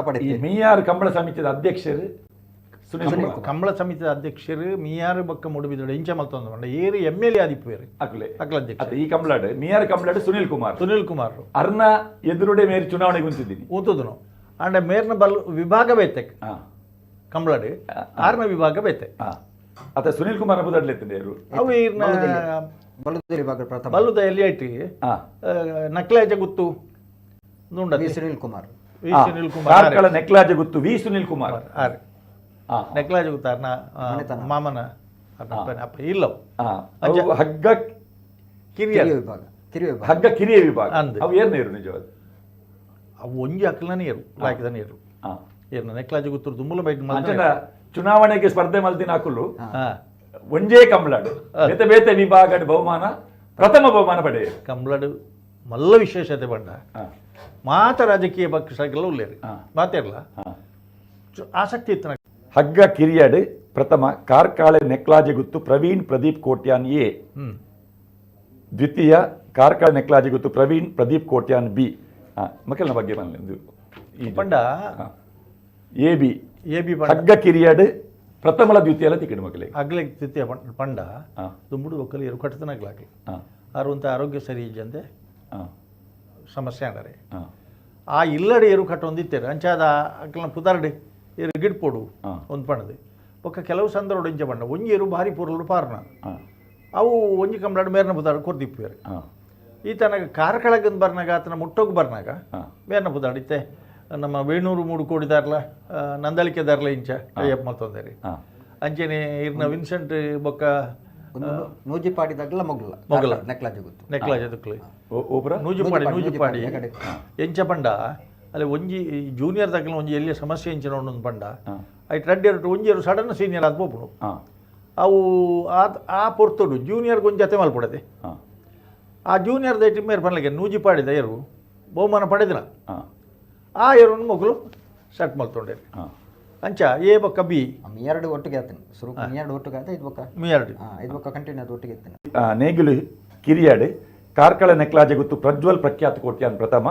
ಈ ಮಿಯಾರ್ ಮೀಯಾರ್ ಕಂಬಳ ಸಮಿತಿಯ ಅಧ್ಯಕ್ಷರು ಸುನಿಲ್ ಕಂಬಳ ಸಮಿತಿಯ ಕಂಬಳ ಸಮಿತಿ ಅಧ್ಯಕ್ಷರು ಮಿಯಾರ್ ಬಕ್ಕ ಮುಡುಬಿದೋಡು ಇಂಚ ಮಲ್ತೊಂದು ಮಂಡ. ಏರು ಎಂ ಎಲ್ ಎ ಆದಿಪ್ಪೇರು. ಅಕ್ಲೆ. ಅಕ್ಲ ಅಧ್ಯಕ್ಷ ಈ ಕಂಬಳಾಡ್. ಮಿಯಾರ್ ಕಂಬಳಾಡ್ ಸುನಿಲ್ ಕುಮಾರ್. ಸುನಿಲ್ ಕುಮಾರ್. ಅರ್ನ ಎದುರುಡೆ ಮೇರಿ ಚುನಾವಣೆಗೆ ಕುಂತಿದ್ದೀನಿ ಊತುದುನು. ಅಂಡ ಮೇರ್ನ ಬಲ್ ವಿಭಾಗ ಬೇತೆ. ಹಾ ಕಂಬಳಡು. ಆರ್ನ ವಿಭಾಗ ಬೇತೆ. ಹಾ ಅತ್ತ ಸುನಿಲ್ ಕುಮಾರ್ ಬದಡ್ಲೆತ್ತಿದೆ ಇವರು ಅವು ಈರ್ನ ಬಲುದೇರಿ ಭಾಗ ಪ್ರಥಮ. ಬಲ್ಲುದ ಎಲ್ಲಿ ಐಟಿ ನಕ್ಲೇಜ ಗುತ್ತು. ಸುನಿಲ್ ಕುಮಾರ್. ಕಾರ್ಕಳ ನೆಕ್ಲಾಜ ಗೊತ್ತು ವಿ ಸುನಿಲ್ ಕುಮಾರ್ ಆರೆ ಹಾ ನೆಕ್ಲಾಜ ಗುತ್ತ ಅರ್ನ ಆ, ಮನೆತನ. ಮಾಮನ ಅರ್ನ ಅಪ್ಪನ ಅಪ್ಪ ಇಲ್ಲವು ಹಾ ಅವು ಹಗ್ಗ ಕಿರಿಯ ಕಿರಿಯ ವಿಭಾಗ ಕಿರಿಯ ವಿಭಾಗ ಹಗ್ಗ ಕಿರಿಯ ವಿಭಾಗ ಅಂದ್. ಅವು ಏರ್ನ ಇರು ನಿಜವಾದ ಅವು ಒಂಜಿ ಅಕ್ಲನ ನೀರು ಲಾಕಿದ ನೀರು ಹಾ ಏರ್ನ ನೆಕ್ಲಾಜ ಗುತ್ತರು ದುಮ್ಮಲ ಬೈಟ್ ಅಂಚನ ಚುನಾವಣೆಗೆ ಸ್ಪರ್ಧೆ ಮಲ್ತಿನ ಹಾಕಲು ಹಾ ಒಂಜೇ ಕಂಬಳಾಡು ಬೇತೆ ಬೇತೆ ವಿಭಾಗದ ಬಹುಮಾನ ಪ್ರಥಮ ಬಹುಮಾನ ಪಡೆಯ ಕಂಬಳಡು ಮಲ್ಲ ವಿಶೇಷತೆ ಬಂಡ. ಮಾತ ರಾಜಕೀಯ ಪಕ್ಷಗಳ ಉಳ್ಳೇರಿ ಹಾ. ಮಾತೇರ್ಲ ಹಾ. ಚು- ಆಸಕ್ತಿ ಇತ್ತು ನನಗೆ ಹಗ್ಗ ಕಿರಿಯಾಡ್ ಪ್ರಥಮ ಕಾರ್ಕಾಳೆ ನೆಕ್ಲಾಜಿ ಗುತ್ತು ಪ್ರವೀಣ್ ಪ್ರದೀಪ್ ಕೋಟ್ಯಾನ್ ಎ. ಹ್ಮ್. ದ್ವಿತೀಯ ಕಾರ್ಕಾಳೆ ನೆಕ್ಲಾಜಿ ಗುತ್ತು ಪ್ರವೀಣ್ ಪ್ರದೀಪ್ ಕೋಟ್ಯಾನ್ ಬಿ. ಮಕ್ಕಳ ಬಗ್ಗೆ ಬಂದು ಪಂಡ. A B. ಎ ಬಿ ಹಗ್ಗ ಕಿರಿಯಾಡ್ ಪ್ರಥಮಲ ದ್ವಿತೀಯಲ ತಿಕ್ಕಿಡು ಮಕ್ಕಳಿ ಅಗ್ಲೆ ದ್ವಿತೀಯ ಪಂಡ- ದುಂಬುಡು ಒಕ್ಕಲು ಕಟ್ಟತನಾಗ್ಲಾಕಿ ಹಾ. ಅರುವಂತ ಆರೋಗ್ಯ ಸರಿ ಇಜ್ಜಂದೆ ಹಾ. ಸಮಸ್ಯೆ ಹಾ. ಆ ಇಲ್ಲಡೆ ಏರು ಕಟ್ಟೊಂದಿತ್ತೇರು ಅಂಚಾದ ಅಕ್ಕಲ ಪುದಾರ್ಡೆ ಏರು ಗಿಡ್ಪೋಡು. ಒಂದು ಪಣದೆ. ಬೊಕ್ಕ ಕೆಲವು ಸಂದರ್ಭ ಇಂಚ ಬಣ್ಣ ಒಂಜಿ ಏರು ಭಾರಿ ಪೂರ್ಲು ಪಾರ್ನ. ಅವು ಒಂಜಿ ಕಂಬಳಾಡು ಮೇರ್ನ ಪುದಾರ್ಡು ಕೊರ್ದಿಪ್ಪೇರು ಈ ತನಕ ಕಾರ್ಕಳಗಂದು ಬರ್ನಾಗ ಆತನ ಮುಟ್ಟೋಗಿ ಬರ್ನಾಗ ಹಾ. ಬೇರ್ನ ಪುದಾಡಿತ್ತೆ ನಮ್ಮ ವೇಣೂರು ಮೂಡು ಕೋಡಿದಾರ್ಲ ನಂದಳಿಕೆ ದಾರ್ಲ ಇಂಚ ಅಯ್ಯಪ್ಪ ಮಲ್ತೊಂದೇರಿ ಹಾ. ಅಂಚೆನೆ ಇರ್ನ ವಿನ್ಸೆಂಟ್ ಬೊಕ್ಕ ಒಂದು ನೂಜಿ ಪಾಡಿದಾಗಲ ಮೊಗ್ಲ ಮೊಗಲ. ನೆಕ್ಲಾಜ್ ಗೊತ್ತು. ನೆಕ್ಲಾಜ್ ಅದಕ್ಲೆ ಓ- ಓಪುರ? ನೂಜುಪಾಡಿ ನೂಜುಪಾಡಿ, ನೂಜುಪಾಡಿ ನೂಜುಪಾಡಿ, ಎಕಡೆ. ಎಂಚ ಪಂಡ ಅಲ್ಲಿ ಒಂಜಿ ಜೂನಿಯರ್ ತಕ್ಕಲ ಒಂಜಿ ಎಲ್ಲಿ ಸಮಸ್ಯೆ ಎಂಚಿನ ಒಂದು ಪಂಡ ಐಟ್ ರೆಡ್ ಒಂಜಿ ಒಂಜಿಯರು ಸಡನ್ ಸೀನಿಯರ್ ಆದ್ ಬೋಪುಡು ಹಾ. ಅವು ಆ ಆ ಪೊರ್ತುಡು ಜೂನಿಯರ್ಗೆ ಒಂದು ಜತೆ ಮಲ್ಪಡದೆ ಹಾ. ಆ ಜೂನಿಯರ್ ದೈಟಿ ಮೇರೆ ಪನ್ಲಿಗೆ ನೂಜಿ ಪಾಡಿದ ಯಾರು ಬಹುಮಾನ ಪಡೆದಿನ ಹಾ. ಆ ಏರನ್ನು ಮಗಳು ಸೆಟ್ ಮಲ್ತೊಂಡೇರಿ ಹಾ. ಅಂಚ ಏ ಬೊಕ್ಕ ಬಿ. ಎರಡು ಒಟ್ಟಿಗೆ ಆತೇನೆ. ಸುರು ಮೀ ಎರಡು ಒಟ್ಟಿಗೆ ಆತ ಇದು ಬೊಕ್ಕ? ಮೀ ಎರಡು. ಹಾ ಇದು ಬೊಕ್ಕ ಕಂಟಿನ್ಯೂ ಅದು ಒಟ್ಟಿಗೆ ಇತ್ತೇನೆ ಆ, ನೇಗಿಲು ಕಿರಿಯಾಡ್ ಕಾರ್ಕಳ ನೆಕ್ಲಾಜೆ ಗೊತ್ತು ಪ್ರಜ್ವಲ್ ಪ್ರಖ್ಯಾತ ಕೋಟ್ಯಾನ್ ಪ್ರಥಮ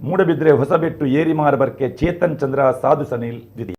ಮೂಡಬಿದ್ರೆ ಹೊಸಬೆಟ್ಟು ಏರಿಮಾರ ಬರ್ಕೆ ಚೇತನ್ ಚಂದ್ರ ಸಾಧು ಸನಿಲ್ ದ್ವಿತೀಯ.